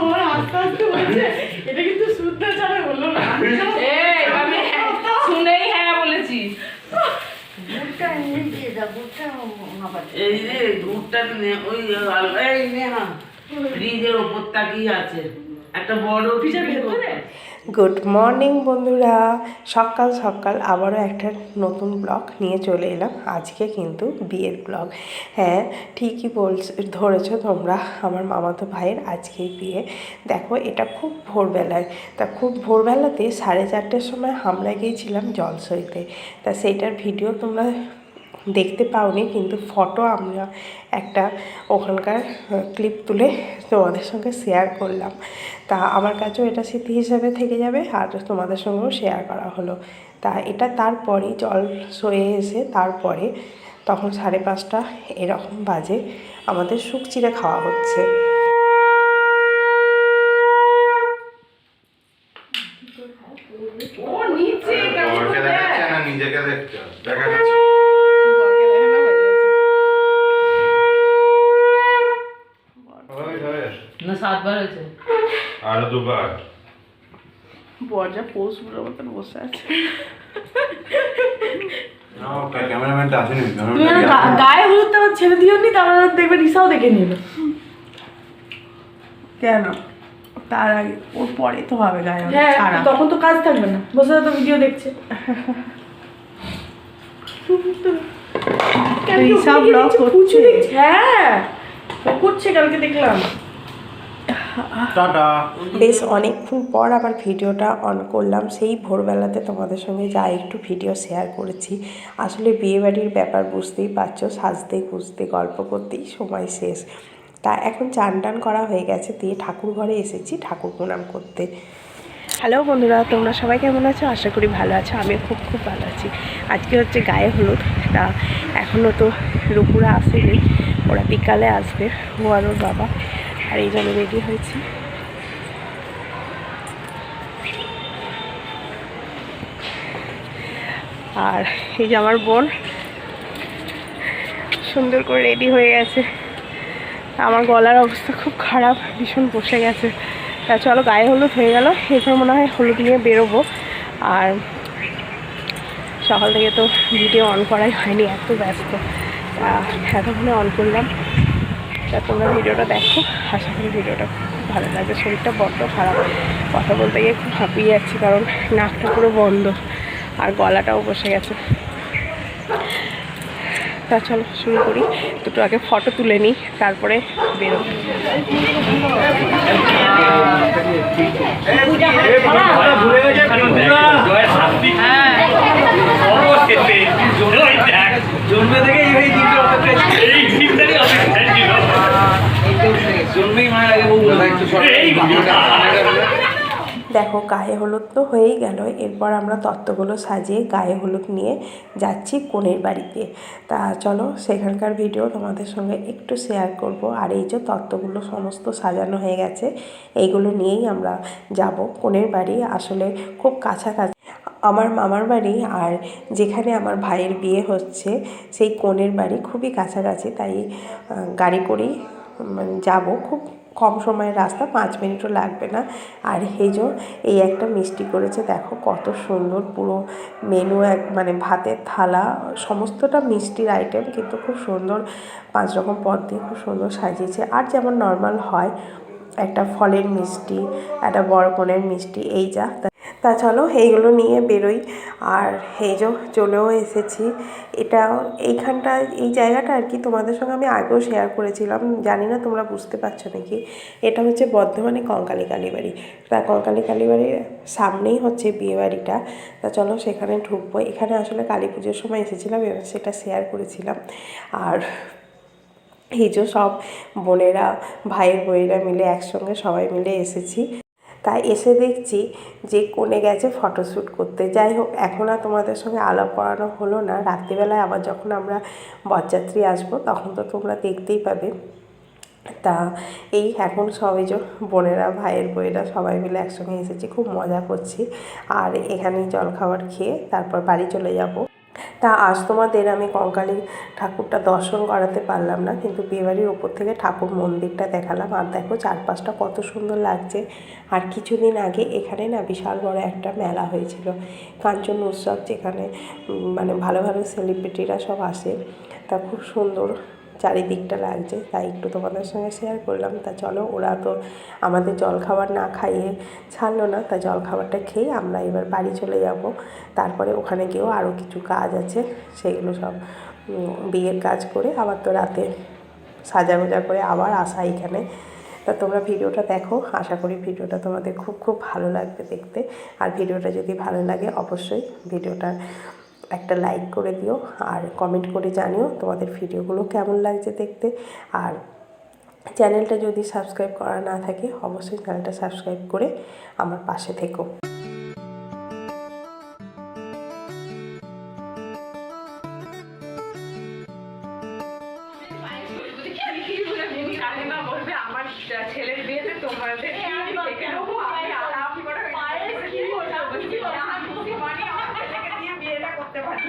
আমার আস্তে আস্তে বলছে এটা কিন্তু শুদ্ধ ছাড়া না। আমি হ্যাঁ শুনেই হ্যাঁ বলেছি। এই যে দুধটা ওই এই নেহা ফ্রিজের ওপর তাকিয়ে আছে? একটা বড় ফ্রিজের ভেতরে? গুড মর্নিং বন্ধুরা। সকাল সকাল আবারও একটা নতুন ব্লগ নিয়ে চলে এলাম। আজকে কিন্তু বিয়ের ব্লগ হ্যাঁ ঠিকই বলছ, ধরেছো তোমরা, আমার মামাতো ভাইয়ের আজকেই বিয়ে। দেখো, এটা খুব ভোরবেলায়। তা খুব ভোরবেলাতে সাড়ে চারটের সময় হামলা গিয়েছিলাম জলসইতে। তা সেইটার ভিডিও তোমরা দেখতে পাওনি কিন্তু ফটো আমরা একটা ওখানকার ক্লিপ তুলে তোমাদের সঙ্গে শেয়ার করলাম। তা আমার কাছেও এটা স্মৃতি হিসাবে থেকে যাবে আর তোমাদের সঙ্গেও শেয়ার করা হলো। তা এটা তারপরে জল সয়ে এসে তারপরে তখন সাড়ে পাঁচটা এরকম বাজে আমাদের শুক চিড়ে খাওয়া হচ্ছে। ও নিচে নিজেকে দেখতে দেখা যাচ্ছে ওই, ওই, না সাতবার হয়েছে। আরও দুবার। বর যা পোস্টগুলোর মতন বসে আছে। ক্যামেরাম্যানটা আসেনি গায়ে হলুদটা আবার ছেড়ে দিও নি তারপরে দেখবে রিসাও দেখে নিল কেন? তার আগে ওর পরে তো হবে গায়ে হ্যাঁ তখন তো কাজ থাকবে না। বসে তো ভিডিও দেখছে। রিসা ব্লগ করছে। হ্যাঁ করছে কালকে দেখলাম। বেশ অনেকক্ষণ পর আবার ভিডিওটা অন করলাম। সেই ভোরবেলাতে তোমাদের সঙ্গে যা একটু ভিডিও শেয়ার করেছি। আসলে বিয়েবাড়ির ব্যাপার বুঝতেই পারছ সাজতে গুজতে গল্প করতেই সময় শেষ। তা এখন চান টান করা হয়ে গেছে দিয়ে ঠাকুর ঘরে এসেছি ঠাকুর প্রণাম করতে। হ্যালো বন্ধুরা তোমরা সবাই কেমন আছো? আশা করি ভালো আছো আমি খুব খুব ভালো আছি। আজকে হচ্ছে গায়ে হলুদ তা এখনও তো রূপুরা আসেনি ওরা বিকালে আসবে ও আর ওর বাবা। আর এই জন্য রেডি হয়েছি। আর এই যে আমার বোন সুন্দর করে রেডি হয়ে গেছে। আমার গলার অবস্থা খুব খারাপ, ভীষণ বসে গেছে। তা চলো গায়ে হলুদ হয়ে গেল এরপর মনে হয় হলুদ নিয়ে বেরোবো। আর সকাল থেকে তো ভিডিও অন করাই হয়নি, এত ব্যস্ত। এতক্ষণে অন করলাম। তা তোমরা ভিডিওটা দেখো। আশা করি ভিডিওটা খুব ভালো লাগবে। শরীরটা বড্ড খারাপ। কথা বলতে গিয়ে খুব হাঁপিয়ে যাচ্ছি কারণ নাকটা পুরো বন্ধ আর গলাটাও বসে গেছে। তা চলো, শুরু করি। দুটো আগে ফটো তুলে নিই, তারপরে বেরোবো জন্মে থেকে এই দিনটা অপেক্ষা এই দিনটারই অপেক্ষা ছিল জন্মেই মায়ের আগে বউ এই দেখো, গায়ে হলুদ তো হয়েই গেল। এরপর আমরা তত্ত্বগুলো সাজিয়ে গায়ে হলুদ নিয়ে যাচ্ছি কনের বাড়িতে। তা চলো, সেখানকার ভিডিও তোমাদের সঙ্গে একটু শেয়ার করব। আর এই যে তত্ত্বগুলো সমস্ত সাজানো হয়ে গেছে, এইগুলো নিয়েই আমরা যাব কনের বাড়ি। আসলে খুব কাছাকাছি। আমার মামার বাড়ি আর যেখানে আমার ভাইয়ের বিয়ে হচ্ছে, সেই কনের বাড়ি খুবই কাছাকাছি। তাই গাড়ি করেই যাব। খুব কম সময়ের রাস্তা, পাঁচ মিনিটও লাগবে না। আর হেজো এই একটা মিষ্টি করেছে, দেখো কত সুন্দর পুরো মেনু এক মানে ভাতের থালা, সমস্তটা মিষ্টির আইটেম কিন্তু খুব সুন্দর, পাঁচ রকম পদ দিয়ে খুব সুন্দর সাজিয়েছে। আর যেমন নর্মাল হয়, একটা ফলের মিষ্টি, একটা বড় কনের মিষ্টি, এই যা। তা- চলো এইগুলো নিয়ে বেরোই। আর এই যে চলেও এসেছি। এটা এইখানটা, এই জায়গাটা আর কি তোমাদের সঙ্গে আমি আগেও শেয়ার করেছিলাম। জানি না তোমরা বুঝতে পারছ নাকি? এটা হচ্ছে বর্ধমানে কঙ্কালী কালীবাড়ি। তা কঙ্কালী কালীবাড়ির সামনেই হচ্ছে বিয়েবাড়িটা। তা চলো সেখানে ঢুকবো। এখানে আসলে কালী পুজোর সময় এসেছিলাম এবার সেটা শেয়ার করেছিলাম। আর এই যে সব বোনেরা ভাইয়ের বইয়েরা মিলে একসঙ্গে সবাই মিলে এসেছি। তাই এসে দেখছি যে কোণে গেছে ফটোশ্যুট করতে। যাই হোক, এখন আর তোমাদের সঙ্গে আলাপ করানো হলো না। রাত্রিবেলায় আবার যখন আমরা বরযাত্রী আসব, তখন তো তোমরা দেখতেই পাবে। তা এই এখন সবাই যে, বোনেরা, ভাইয়ের বইয়েরা সবাই মিলে একসঙ্গে এসেছি, খুব মজা করছি। আর এখানেই জলখাবার খেয়ে তারপর বাড়ি চলে যাব। তা আজ তোমাদের আমি কঙ্কালী ঠাকুরটা দর্শন করাতে পারলাম না, কিন্তু বিয়েবাড়ির ওপর থেকে ঠাকুর মন্দিরটা দেখালাম। আর দেখো চারপাশটা কত সুন্দর লাগছে। আর কিছুদিন আগে এখানে না বিশাল বড় একটা মেলা হয়েছিল, কাঞ্চন উৎসব যেখানে মানে ভালো ভালো সেলিব্রিটিরা সব আসে। তা খুব সুন্দর চারিদিকটা লাগছে, তাই একটু তোমাদের সঙ্গে শেয়ার করলাম। তা চলো, ওরা তো আমাদের জলখাবার না খাইয়ে ছাড়লো না, তা জলখাবারটা খেয়ে আমরা এবার বাড়ি চলে যাব। তারপরে ওখানে গিয়েও আরও কিছু কাজ আছে, সেগুলো সব বিয়ের কাজ করে আবার তো রাতে সাজা গোজা করে আবার আসা এখানে। তা তোমরা ভিডিওটা দেখো, আশা করি ভিডিওটা তোমাদের খুব খুব ভালো লাগবে দেখতে। আর ভিডিওটা যদি ভালো লাগে, অবশ্যই ভিডিওটা একটা লাইক করে দিও আর কমেন্ট করে জানিও তোমাদের ভিডিওগুলো কেমন লাগছে দেখতে। আর চ্যানেলটা যদি সাবস্ক্রাইব করা না থাকে, অবশ্যই চ্যানেলটা সাবস্ক্রাইব করে আমার পাশে থেকো। ছেলের বিয়েতে তোমাদের দেখে নেব করতে পারি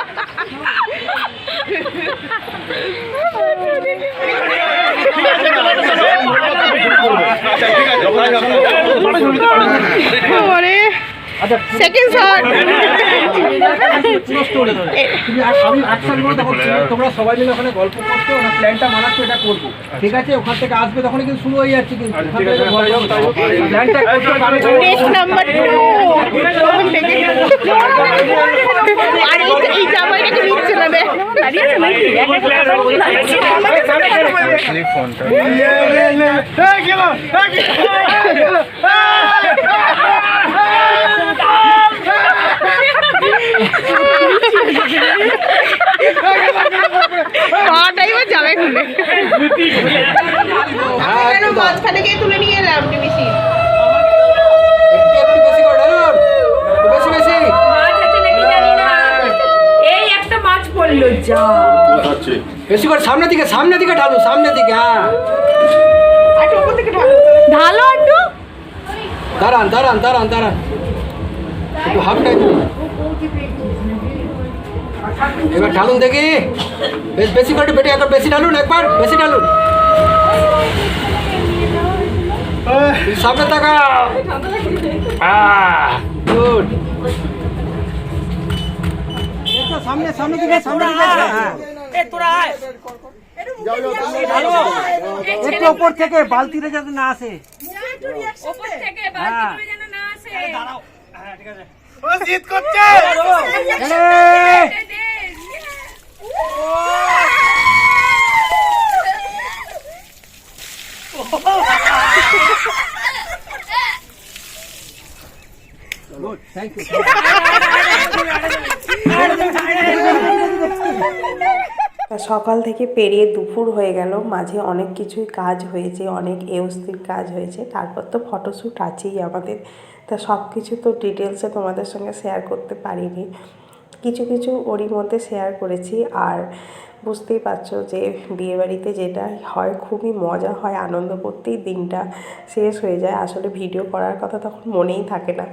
no, no, no, second shot আমি অ্যাকশন করে তখন তোমরা সবাই মিলে ওখানে গল্প করছ না প্ল্যানটা বানাচ্ছো এটা করব। ঠিক আছে? ওখান থেকে আসবে তখন কিন্তু শুরু হয়ে যাচ্ছে কিন্তু। প্ল্যানটা টেস্ট নাম্বার আর এই এই জামাইটাকে নিচ্ছে না বে দাঁড়িয়েছে নাকি আমাকে সামনে কথা বলবে পাটাই বা যাবে খুলে কেন মাঝখানে গিয়ে তুলে নিয়ে এলাম টিভিসি একটু বেশি করে ঢালুন। বেশি বেশি মাছ আছে নাকি জানি না এই একটা মাছ পড়ল যা বেশি করে সামনের দিকে সামনের দিকে ঢালু সামনের দিকে হ্যাঁ ঢালো একটু দাঁড়ান দাঁড়ান দাঁড়ান দাঁড়ান একটু হাফ টাইম এবার ঢালুন দেখি। বেশ বেশি করে বেটে একবার বেশি ঢালুন একবার বেশি ঢালুন। সামনে টাকা গুড। সামনে সামনে দিকে সামনে দিকে। একটু ওপর থেকে বালতিতে যাতে না আসে। ওপর থেকে বালতি যেন না আসে। তা সকাল থেকে পেরিয়ে দুপুর হয়ে গেল, মাঝে অনেক কিছুই কাজ হয়েছে, অনেক এওস্তির কাজ হয়েছে, তারপর তো ফটোশ্যুট আছেই আমাদের। তা সব কিছু তো ডিটেলসে তোমাদের সঙ্গে শেয়ার করতে পারিনি। কিছু কিছু ওরই মধ্যে শেয়ার করেছি আর বুঝতেই পারছ যে বিয়েবাড়িতে যেটা হয় খুবই মজা হয়, আনন্দ করতেই দিনটা শেষ হয়ে যায়। আসলে ভিডিও করার কথা তখন মনেই থাকে না।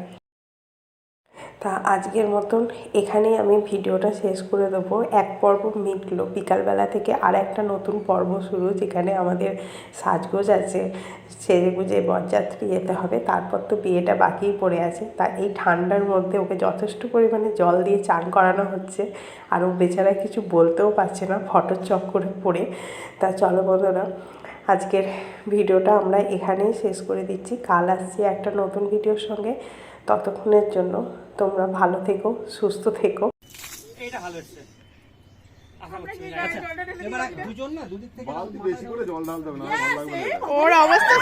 তা আজকের মতন এখানেই আমি ভিডিওটা শেষ করে দেবো। এক পর্ব মিটলো। বিকালবেলা থেকে আর একটা নতুন পর্ব শুরু, যেখানে আমাদের সাজগোজ আছে সেজে গুজে বরযাত্রী যেতে হবে, তারপর তো বিয়েটা বাকিই পড়ে আছে। তা এই ঠান্ডার মধ্যে ওকে যথেষ্ট পরিমাণে জল দিয়ে চান করানো হচ্ছে, আর ও বেচারা কিছু বলতেও পারছে না, ফটোর চক্করে পড়ে। তা চলো বন্ধুরা, আজকের ভিডিওটা আমরা এখানেই শেষ করে দিচ্ছি। কাল আসছি একটা নতুন ভিডিওর সঙ্গে। ততক্ষণের জন্য তোমরা ভালো থেকো সুস্থ থেকো। ভালো আচ্ছা এবার দুজন না দুদিক থেকে বেশি করে জল ঢালতে হবে না ভালো লাগবে না। ওর অবস্থা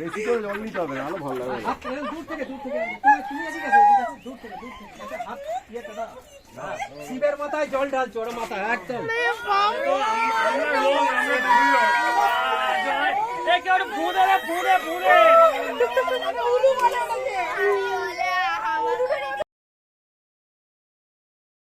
বেশি করে জল নিতে হবে নাহলে ভালো লাগবে না। হাত এরকম দূর থেকে দূর থেকে। তুমি তুমি এদিকে আসো এদিকে আসো, দূর থেকে দূর থেকে। আচ্ছা হাত ইয়েটা দাও শিবের মাথায় জল ঢালছো ওরা মাথায় একদম। பூதே பூதே. பூதே.